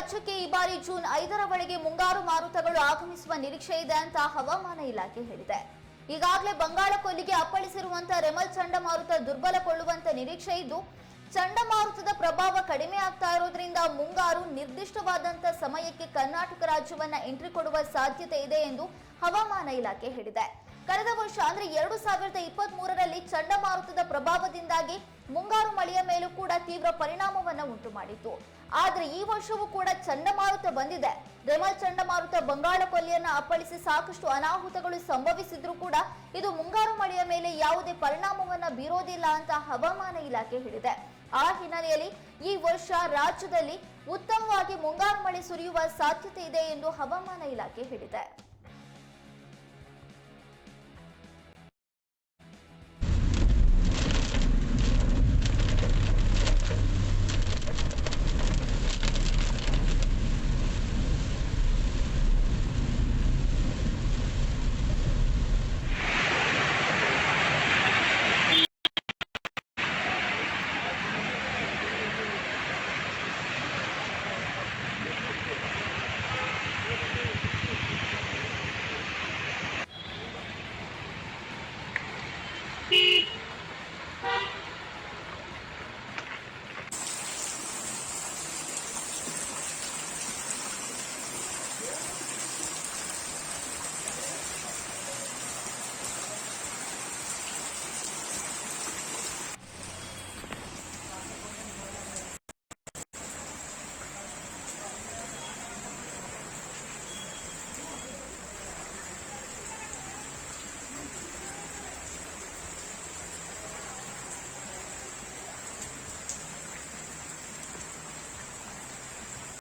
ರಾಜ್ಯಕ್ಕೆ ಈ ಬಾರಿ ಜೂನ್ ಐದರ ಒಳಗೆ ಮುಂಗಾರು ಮಾರುತಗಳು ಆಗಮಿಸುವ ನಿರೀಕ್ಷೆ ಇದೆ ಅಂತ ಹವಾಮಾನ ಇಲಾಖೆ ಹೇಳಿದೆ. ಈಗಾಗಲೇ ಬಂಗಾಳ ಕೊಲ್ಲಿಗೆ ಅಪ್ಪಳಿಸಿರುವಂತಹ ರೆಮಲ್ ಚಂಡಮಾರುತ ದುರ್ಬಲಗೊಳ್ಳುವಂತ ನಿರೀಕ್ಷೆ ಇದ್ದು, ಚಂಡಮಾರುತದ ಪ್ರಭಾವ ಕಡಿಮೆ ಆಗ್ತಾ ಇರೋದ್ರಿಂದ ಮುಂಗಾರು ನಿರ್ದಿಷ್ಟವಾದಂತಹ ಸಮಯಕ್ಕೆ ಕರ್ನಾಟಕ ರಾಜ್ಯವನ್ನ ಎಂಟ್ರಿ ಕೊಡುವ ಸಾಧ್ಯತೆ ಇದೆ ಎಂದು ಹವಾಮಾನ ಇಲಾಖೆ ಹೇಳಿದೆ. ಕಳೆದ ವರ್ಷ ಅಂದ್ರೆ ಎರಡು ಸಾವಿರದ ಇಪ್ಪತ್ತ್ ಚಂಡಮಾರುತದ ಪ್ರಭಾವದಿಂದಾಗಿ ಮುಂಗಾರು ಮಳೆಯ ಮೇಲೂ ಕೂಡ ತೀವ್ರ ಪರಿಣಾಮವನ್ನು ಉಂಟು ಮಾಡಿತ್ತು ಆದ್ರೆ ಈ ವರ್ಷವೂ ಕೂಡ ಚಂಡಮಾರುತ ಬಂದಿದೆ. ರೆಮಲ್ ಚಂಡಮಾರುತ ಬಂಗಾಳ ಕೊಲ್ಲಿಯನ್ನ ಅಪ್ಪಳಿಸಿ ಸಾಕಷ್ಟು ಅನಾಹುತಗಳು ಸಂಭವಿಸಿದ್ರೂ ಕೂಡ ಇದು ಮುಂಗಾರು ಮಳೆಯ ಮೇಲೆ ಯಾವುದೇ ಪರಿಣಾಮವನ್ನ ಬೀರೋದಿಲ್ಲ ಅಂತ ಹವಾಮಾನ ಇಲಾಖೆ ಹೇಳಿದೆ. ಆ ಹಿನ್ನೆಲೆಯಲ್ಲಿ ಈ ವರ್ಷ ರಾಜ್ಯದಲ್ಲಿ ಉತ್ತಮವಾಗಿ ಮುಂಗಾರು ಮಳೆ ಸುರಿಯುವ ಸಾಧ್ಯತೆ ಇದೆ ಎಂದು ಹವಾಮಾನ ಇಲಾಖೆ ಹೇಳಿದೆ. Bye.